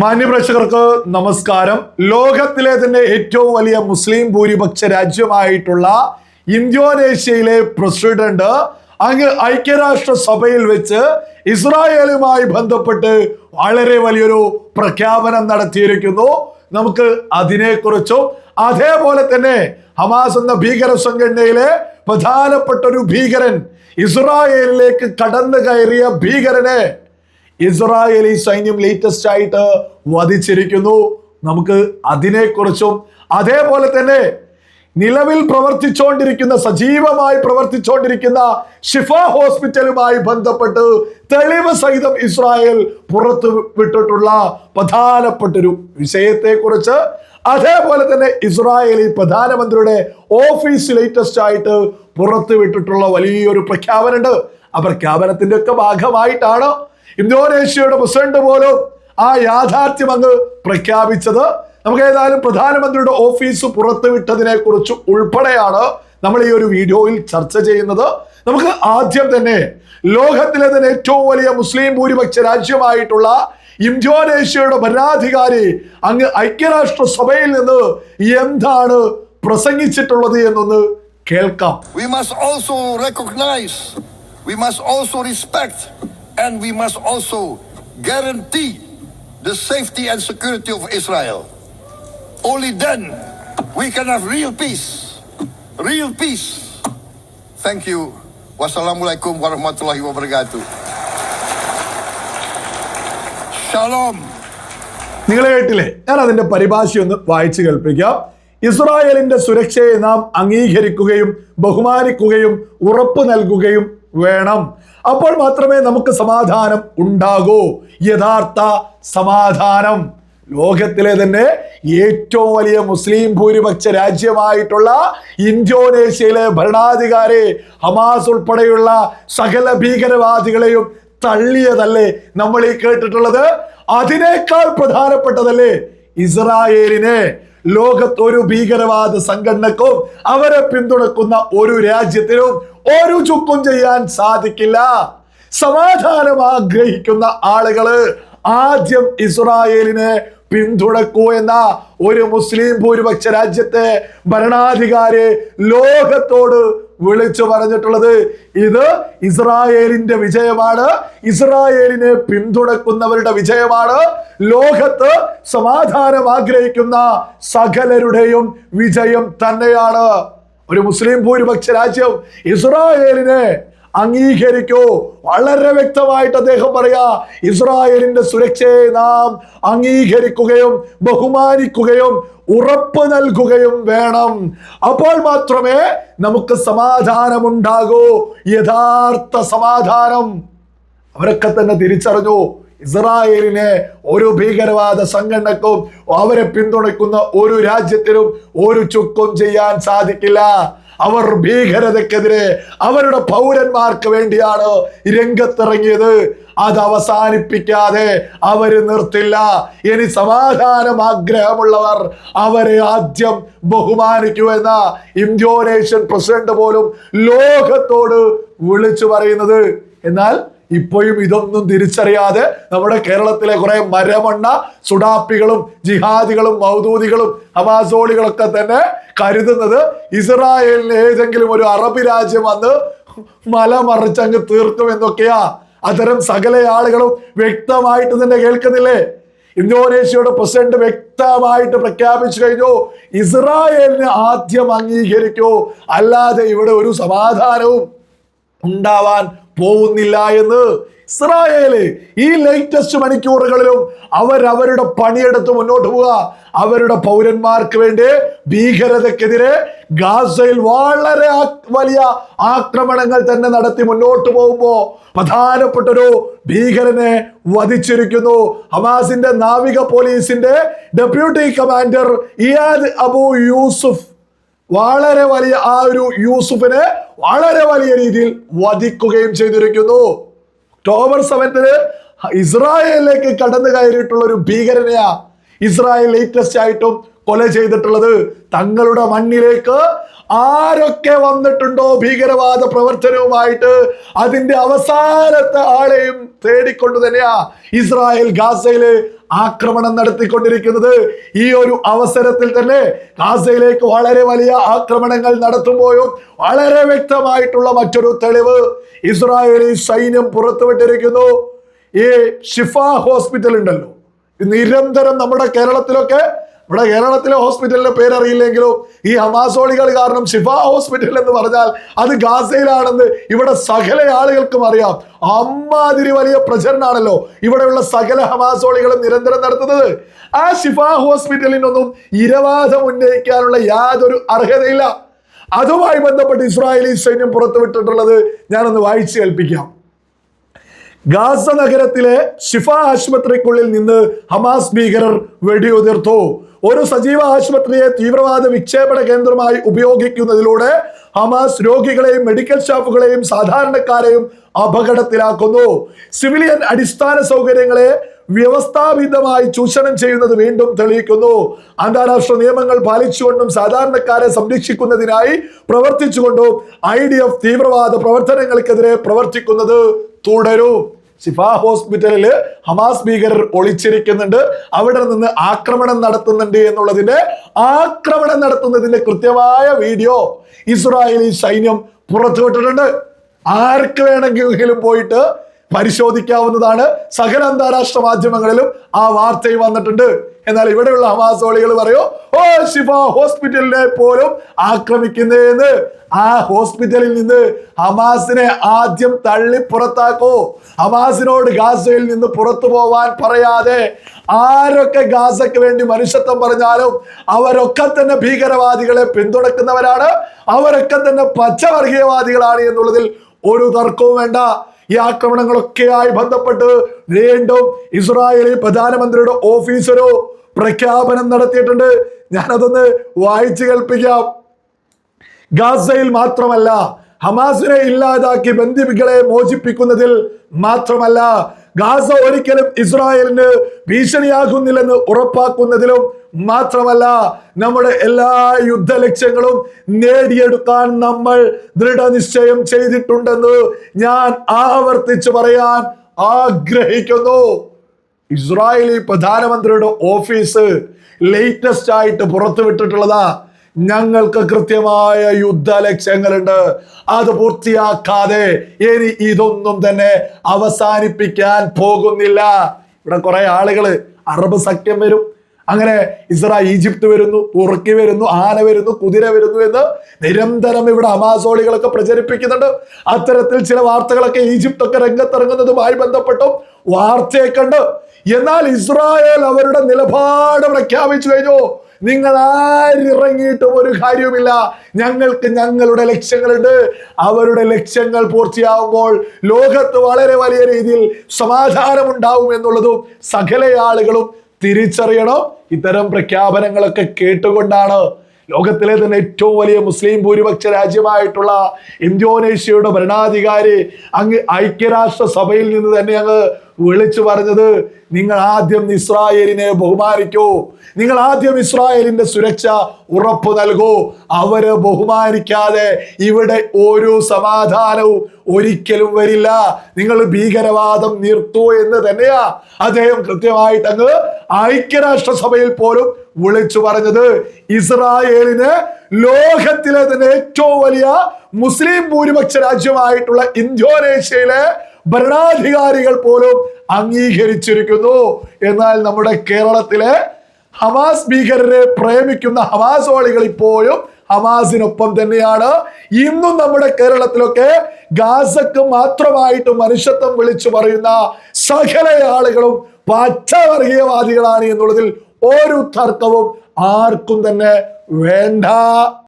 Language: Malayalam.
മാന്യപ്രേക്ഷകർക്ക് നമസ്കാരം. ലോകത്തിലെ തന്നെ ഏറ്റവും വലിയ മുസ്ലിം ഭൂരിപക്ഷ രാജ്യമായിട്ടുള്ള ഇന്തോനേഷ്യയിലെ പ്രസിഡന്റ് അങ്ങ് ഐക്യരാഷ്ട്ര സഭയിൽ വെച്ച് ഇസ്രായേലുമായി ബന്ധപ്പെട്ട് വളരെ വലിയൊരു പ്രഖ്യാപനം നടത്തിയിരിക്കുന്നു. നമുക്ക് അതിനെക്കുറിച്ചും അതേപോലെ തന്നെ ഹമാസ് എന്ന ഭീകര സംഘടനയിലെ പ്രധാനപ്പെട്ട ഒരു ഭീകരൻ ഇസ്രായേലിലേക്ക് കടന്നു കയറിയ ഭീകരനെ ഇസ്രായേലി സൈന്യം ലേറ്റസ്റ്റ് ആയിട്ട് വധിച്ചിരിക്കുന്നു. നമുക്ക് അതിനെക്കുറിച്ചും അതേപോലെ തന്നെ നിലവിൽ പ്രവർത്തിച്ചുകൊണ്ടിരിക്കുന്ന സജീവമായി പ്രവർത്തിച്ചുകൊണ്ടിരിക്കുന്ന ഷിഫ ഹോസ്പിറ്റലുമായി ബന്ധപ്പെട്ട് തെളിവ് സഹിതം ഇസ്രായേൽ പുറത്തു വിട്ടിട്ടുള്ള പ്രധാനപ്പെട്ടൊരു വിഷയത്തെക്കുറിച്ച് അതേപോലെ തന്നെ ഇസ്രായേലി പ്രധാനമന്ത്രിയുടെ ഓഫീസ് ലേറ്റസ്റ്റ് ആയിട്ട് പുറത്തുവിട്ടിട്ടുള്ള വലിയൊരു പ്രഖ്യാപനമുണ്ട്. ആ പ്രഖ്യാപനത്തിന്റെ ഒക്കെ ഭാഗമായിട്ടാണ് ഇന്തോനേഷ്യയുടെ പ്രസിഡന്റ് പോലും ആ യാഥാർത്ഥ്യം അങ്ങ് പ്രഖ്യാപിച്ചത്. നമുക്ക് ഏതായാലും പ്രധാനമന്ത്രിയുടെ ഓഫീസ് പുറത്തുവിട്ടതിനെ കുറിച്ച് ഉൾപ്പെടെയാണ് നമ്മൾ ഈ ഒരു വീഡിയോയിൽ ചർച്ച ചെയ്യുന്നത്. നമുക്ക് ആദ്യം തന്നെ ലോകത്തിലെ തന്നെ ഏറ്റവും വലിയ മുസ്ലിം ഭൂരിപക്ഷ രാജ്യമായിട്ടുള്ള ഇന്തോനേഷ്യയുടെ ഭരണാധികാരി അങ്ങ് ഐക്യരാഷ്ട്ര സഭയിൽ നിന്ന് എന്താണ് പ്രസംഗിച്ചിട്ടുള്ളത് എന്നൊന്ന് കേൾക്കാം. We must also recognize, we must also respect, and we must also guarantee the safety and security of Israel. Only then we can have real peace. Real peace. Thank you. Wassalamualaikum warahmatullahi wabarakatuh. Shalom. നിങ്ങൾ കേട്ടില്ലേ ഞാൻ അതിന്റെ പരിഭാഷ ഒന്ന് വായിച്ചു കേൾപ്പിക്കാം ഇസ്രായേലിന്റെ സുരക്ഷയെ നാം അംഗീകരിക്കുകയും ബഹുമാനിക്കുകയും ഉറപ്പു നൽകുകയും വേണം അപ്പോൾ മാത്രമേ നമുക്ക് സമാധാനം ഉണ്ടാകൂ. യഥാർത്ഥ സമാധാനം. ലോകത്തിലെ തന്നെ ഏറ്റവും വലിയ മുസ്ലിം ഭൂരിപക്ഷ രാജ്യമായിട്ടുള്ള ഇന്തോനേഷ്യയിലെ ഭരണാധികാരി ഹമാസ് ഉൾപ്പെടെയുള്ള സകല ഭീകരവാദികളെയും തള്ളിയതല്ലേ നമ്മൾ ഈ കേട്ടിട്ടുള്ളത്? അതിനേക്കാൾ പ്രധാനപ്പെട്ടതല്ലേ ഇസ്രായേലിനെ. ലോകത്ത് ഒരു ഭീകരവാദ സംഘടനക്കും അവരെ പിന്തുണക്കുന്ന ഒരു രാജ്യത്തിനും ഒരു ചുക്കും ചെയ്യാൻ സാധിക്കില്ല. സമാധാനം ആഗ്രഹിക്കുന്ന ആളുകൾ ആദ്യം ഇസ്രായേലിനെ പിന്തുണക്കൂ എന്ന ഒരു മുസ്ലിം ഭൂരിപക്ഷ രാജ്യത്തെ ഭരണാധികാരി ലോകത്തോട് വിളിച്ചു പറഞ്ഞിട്ടുള്ളത് ഇത് ഇസ്രായേലിന്റെ വിജയമാണ്. ഇസ്രായേലിനെ പിന്തുണക്കുന്നവരുടെ വിജയമാണ്. ലോകത്ത് സമാധാനം ആഗ്രഹിക്കുന്ന സകലരുടെയും വിജയം തന്നെയാണ്. ഒരു മുസ്ലിം ഭൂരിപക്ഷ രാജ്യം ഇസ്രായേലിനെ അംഗീകരിക്കൂ. വളരെ വ്യക്തമായിട്ട് അദ്ദേഹം പറയാ ഇസ്രായേലിന്റെ സുരക്ഷയെ നാം അംഗീകരിക്കുകയും ബഹുമാനിക്കുകയും ഉറപ്പ് നൽകുകയും വേണം. അപ്പോൾ മാത്രമേ നമുക്ക് സമാധാനമുണ്ടാകൂ. യഥാർത്ഥ സമാധാനം. അവരൊക്കെ തന്നെ തിരിച്ചറിഞ്ഞു. ഇസ്രായേലിനെ ഒരു ഭീകരവാദ സംഘടനക്കും അവരെ പിന്തുണയ്ക്കുന്ന ഒരു രാജ്യത്തിനും ഒരു ചുക്കും ചെയ്യാൻ സാധിക്കില്ല. അവർ ഭീകരതയ്ക്കെതിരെ അവരുടെ പൗരന്മാർക്ക് വേണ്ടിയാണ് രംഗത്തിറങ്ങിയത്. അത് അവസാനിപ്പിക്കാതെ അവർ നിർത്തില്ല. ഇനി സമാധാനം ആഗ്രഹമുള്ളവർ അവരെ ആദ്യം ബഹുമാനിക്കൂ എന്ന ഇന്തോനേഷ്യൻ പ്രസിഡന്റ് പോലും ലോകത്തോട് വിളിച്ചു പറയുന്നത്. എന്നാൽ ഇപ്പോഴും ഇതൊന്നും തിരിച്ചറിയാതെ നമ്മുടെ കേരളത്തിലെ കുറെ മരമണ്ണ സുഡാപ്പികളും ജിഹാദികളും മൗദൂദികളും ഹമാസോളികളൊക്കെ തന്നെ കരുതുന്നത് ഇസ്രായേലിന് ഏതെങ്കിലും ഒരു അറബ് രാജ്യം വന്ന് മല മറിച്ചങ്ങ് തീർക്കും എന്നൊക്കെയാ. അത്തരം സകല ആളുകളും വ്യക്തമായിട്ട് തന്നെ കേൾക്കുന്നില്ലേ? ഇന്തോനേഷ്യയുടെ പ്രസിഡന്റ് വ്യക്തമായിട്ട് പ്രഖ്യാപിച്ചു കഴിഞ്ഞു ഇസ്രായേലിനെ ആദ്യം അംഗീകരിക്കൂ അല്ലാതെ ഇവിടെ ഒരു സമാധാനവും ഉണ്ടാവാൻ പോകുന്നില്ല എന്ന് ഇസ്രായേൽ ഈ ലേറ്റസ്റ്റ് മണിക്കൂറുകളിലും അവരവരുടെ പണിയെടുത്ത് മുന്നോട്ട് പോവുക. അവരുടെ പൗരന്മാർക്ക് വേണ്ടി ഭീകരതക്കെതിരെ ഗാസയിൽ വളരെ വലിയ ആക്രമണങ്ങൾ തന്നെ നടത്തി മുന്നോട്ട് പോകുമ്പോ പ്രധാനപ്പെട്ടൊരു ഭീകരനെ വധിച്ചിരിക്കുന്നു. ഹമാസിന്റെ നാവിക പോലീസിന്റെ deputy commander Iyad Abu Yusuf. വളരെ വലിയ ആ ഒരു യൂസുഫിനെ വളരെ വലിയ രീതിയിൽ വധിക്കുകയും ചെയ്തിരിക്കുന്നു. ഒക്ടോബർ സെവൻത്തിന് ഇസ്രായേലിലേക്ക് കടന്നു കയറിയിട്ടുള്ള ഒരു ഭീകരനെയാ ഇസ്രായേൽ ലേറ്റസ്റ്റ് ആയിട്ടും കൊല ചെയ്തിട്ടുള്ളത്. തങ്ങളുടെ മണ്ണിലേക്ക് ആരൊക്കെ വന്നിട്ടുണ്ടോ ഭീകരവാദ പ്രവർത്തനവുമായിട്ട്? അതിന്റെ അവസാനത്തെ ആളെയും തേടിക്കൊണ്ട് തന്നെയാ ഇസ്രായേൽ ഗാസയിൽ ആക്രമണം നടത്തിക്കൊണ്ടിരിക്കുന്നത്. ഈ ഒരു അവസരത്തിൽ തന്നെ ഗാസയിലേക്ക് വളരെ വലിയ ആക്രമണങ്ങൾ നടത്തുമ്പോഴും വളരെ വ്യക്തമായിട്ടുള്ള മറ്റൊരു തെളിവ് ഇസ്രായേലി സൈന്യം പുറത്തുവിട്ടിരിക്കുന്നു. ഈ ഷിഫ ഹോസ്പിറ്റൽ ഉണ്ടല്ലോ. നിരന്തരം നമ്മുടെ കേരളത്തിലൊക്കെ നമ്മുടെ കേരളത്തിലെ ഹോസ്പിറ്റലിന്റെ പേരറിയില്ലെങ്കിലും ഈ ഹമാസോളികൾ കാരണം ഷിഫ ഹോസ്പിറ്റൽ എന്ന് പറഞ്ഞാൽ അത് ഗാസയിലാണെന്ന് ഇവിടെ സകല ആളുകൾക്കും അറിയാം. അമ്മാതിരി വലിയ പ്രചരണമാണല്ലോ ഇവിടെയുള്ള സകല ഹമാസോളികളും നിരന്തരം നടത്തുന്നത്. ആ ഷിഫ ഹോസ്പിറ്റലിനൊന്നും ഇരവാദം ഉന്നയിക്കാനുള്ള യാതൊരു അർഹതയില്ല. അതുമായി ബന്ധപ്പെട്ട് ഇസ്രായേലി സൈന്യം പുറത്തുവിട്ടിട്ടുള്ളത് ഞാനൊന്ന് വായിച്ചു കേൾപ്പിക്കാം. ഗാസ നഗരത്തിലെ ഷിഫ ആശുപത്രിക്കുള്ളിൽ നിന്ന് ഹമാസ് ഭീകരർ വെടിയുതിർത്തു. ഒരു സജീവ ആശുപത്രിയെ തീവ്രവാദ വിക്ഷേപണ കേന്ദ്രമായി ഉപയോഗിക്കുന്നതിലൂടെ ഹമാസ് രോഗികളെയും മെഡിക്കൽ സ്റ്റാഫുകളെയും സാധാരണക്കാരെയും അപകടത്തിലാക്കുന്നു. സിവിലിയൻ അടിസ്ഥാന സൗകര്യങ്ങളെ വ്യവസ്ഥാപിതമായി ചൂഷണം ചെയ്യുന്നത് വീണ്ടും തെളിയിക്കുന്നു. അന്താരാഷ്ട്ര നിയമങ്ങൾ പാലിച്ചുകൊണ്ടും സാധാരണക്കാരെ സംരക്ഷിക്കുന്നതിനായി പ്രവർത്തിച്ചുകൊണ്ടും ഐ ഡി എഫ് തീവ്രവാദ പ്രവർത്തനങ്ങൾക്കെതിരെ പ്രവർത്തിക്കുന്നത് തുടരും. ഷിഫ ഹോസ്പിറ്റലിൽ ഹമാസ് ഭീകരർ ഒളിച്ചിരിക്കുന്നുണ്ട്. അവിടെ നിന്ന് ആക്രമണം നടത്തുന്നുണ്ട് എന്നുള്ളതിന്റെ ആക്രമണം നടത്തുന്നതിന്റെ കൃത്യമായ വീഡിയോ ഇസ്രായേലി സൈന്യം പുറത്തുവിട്ടിട്ടുണ്ട്. ആർക്ക് വേണമെങ്കിലും പോയിട്ട് പരിശോധിക്കാവുന്നതാണ്. സകല അന്താരാഷ്ട്ര മാധ്യമങ്ങളിലും ആ വാർത്തയും വന്നിട്ടുണ്ട്. എന്നാൽ ഇവിടെയുള്ള ഹമാസോളികൾ പറയോ ഓ ശിഫ ഹോസ്പിറ്റലിനെ പോലും ആക്രമിക്കുന്നതെന്ന് ആ ഹോസ്പിറ്റലിൽ നിന്ന് ഹമാസിനെ ആദ്യം തള്ളി പുറത്താക്കൂ. ഹമാസിനോട് ഗാസയിൽ നിന്ന് പുറത്തു പോവാൻ പറയാതെ ആരൊക്കെ ഗാസയ്ക്ക് വേണ്ടി മനുഷ്യത്വം പറഞ്ഞാലും അവരൊക്കെ തന്നെ ഭീകരവാദികളെ പിന്തുണക്കുന്നവരാണ്. അവരൊക്കെ തന്നെ പച്ചവർഗീയവാദികളാണ് എന്നുള്ളതിൽ ഒരു തർക്കവും വേണ്ട. ഈ ആക്രമണങ്ങളൊക്കെയായി ബന്ധപ്പെട്ട് വീണ്ടും ഇസ്രായേലി പ്രധാനമന്ത്രിയുടെ ഓഫീസറോ പ്രഖ്യാപനം നടത്തിയിട്ടുണ്ട്. ഞാനതൊന്ന് വായിച്ചു കേൾപ്പിക്കാം. ഗാസയിൽ മാത്രമല്ല ഹമാസിനെ ഇല്ലാതാക്കി ബന്ധിപ്പികളെ മോചിപ്പിക്കുന്നതിൽ മാത്രമല്ല ഗാസ ഒരിക്കലും ഇസ്രായേലിന് ഭീഷണിയാകുന്നില്ലെന്ന് ഉറപ്പാക്കുന്നതിലും മാത്രമല്ല നമ്മുടെ എല്ലാ യുദ്ധ ലക്ഷ്യങ്ങളും നേടിയെടുക്കാൻ നമ്മൾ ദൃഢനിശ്ചയം ചെയ്തിട്ടുണ്ടെന്ന് ഞാൻ ആവർത്തിച്ചു പറയാൻ ആഗ്രഹിക്കുന്നു. ഇസ്രായേലി പ്രധാനമന്ത്രിയുടെ ഓഫീസ് ലേറ്റസ്റ്റ് ആയിട്ട് പുറത്തുവിട്ടിട്ടുള്ളതാ. ഞങ്ങൾക്ക് കൃത്യമായ യുദ്ധ ലക്ഷ്യങ്ങളുണ്ട്. അത് പൂർത്തിയാക്കാതെ ഇനി ഇതൊന്നും തന്നെ അവസാനിപ്പിക്കാൻ പോകുന്നില്ല. ഇവിടെ കുറെ ആളുകൾ അറബ് സഖ്യം വരും. അങ്ങനെ ഇസ്രാ ഈജിപ്ത് വരുന്നു തുർക്കി വരുന്നു ആന വരുന്നു കുതിര വരുന്നു എന്ന് നിരന്തരം ഇവിടെ അമാസോളികളൊക്കെ പ്രചരിപ്പിക്കുന്നുണ്ട്. അത്തരത്തിൽ ചില വാർത്തകളൊക്കെ ഈജിപ്ത് ഒക്കെ രംഗത്തിറങ്ങുന്നതുമായി ബന്ധപ്പെട്ടും വാർത്തയെ കണ്ട് എന്നാൽ ഇസ്രായേൽ അവരുടെ നിലപാട് പ്രഖ്യാപിച്ചു കഴിഞ്ഞു. നിങ്ങൾ ആരിറങ്ങിയിട്ടും ഒരു കാര്യവുമില്ല. ഞങ്ങൾക്ക് ഞങ്ങളുടെ ലക്ഷ്യങ്ങളുണ്ട്. അവരുടെ ലക്ഷ്യങ്ങൾ പൂർത്തിയാവുമ്പോൾ ലോകത്ത് വളരെ വലിയ രീതിയിൽ സമാധാനം ഉണ്ടാവും എന്നുള്ളതും സകല ആളുകളും തിരിച്ചറിയണം. ഇത്തരം പ്രഖ്യാപനങ്ങളൊക്കെ കേട്ടുകൊണ്ടാണ് ലോകത്തിലെ തന്നെ ഏറ്റവും വലിയ മുസ്ലിം ഭൂരിപക്ഷ രാജ്യമായിട്ടുള്ള ഇന്തോനേഷ്യയുടെ ഭരണാധികാരി അങ്ങ് ഐക്യരാഷ്ട്ര സഭയിൽ നിന്ന് തന്നെ അങ്ങ് വിളിച്ചു പറഞ്ഞത് നിങ്ങൾ ആദ്യം ഇസ്രായേലിനെ ബഹുമാനിക്കൂ. നിങ്ങൾ ആദ്യം ഇസ്രായേലിന്റെ സുരക്ഷ ഉറപ്പു നൽകൂ. അവരെ ബഹുമാനിക്കാതെ ഇവിടെ ഒരു സമാധാനവും ഒരിക്കലും വരില്ല. നിങ്ങൾ ഭീകരവാദം നിർത്തൂ എന്ന് തന്നെയാ അദ്ദേഹം കൃത്യമായിട്ട് അങ്ങ് ഐക്യരാഷ്ട്ര സഭയിൽ പോലും വിളിച്ചു പറഞ്ഞത് ഇസ്രായേലിന് ലോകത്തിലെ തന്നെ ഏറ്റവും വലിയ മുസ്ലിം ഭൂരിപക്ഷ രാജ്യമായിട്ടുള്ള ഇന്തോനേഷ്യയിലെ ഭരണാധികാരികൾ പോലും അംഗീകരിച്ചിരിക്കുന്നു. എന്നാൽ നമ്മുടെ കേരളത്തിലെ ഹമാസ് ഭീകരരെ പ്രേമിക്കുന്ന ഹമാസോളികൾ ഇപ്പോഴും ഹമാസിനൊപ്പം തന്നെയാണ്. ഇന്നും നമ്മുടെ കേരളത്തിലൊക്കെ ഗാസക്ക് മാത്രമായിട്ട് മനുഷ്യത്വം വിളിച്ചു പറയുന്ന സകല ആളുകളും പച്ചവർഗീയവാദികളാണ് എന്നുള്ളതിൽ ഒരു തർക്കവും ആർക്കും തന്നെ വേണ്ട.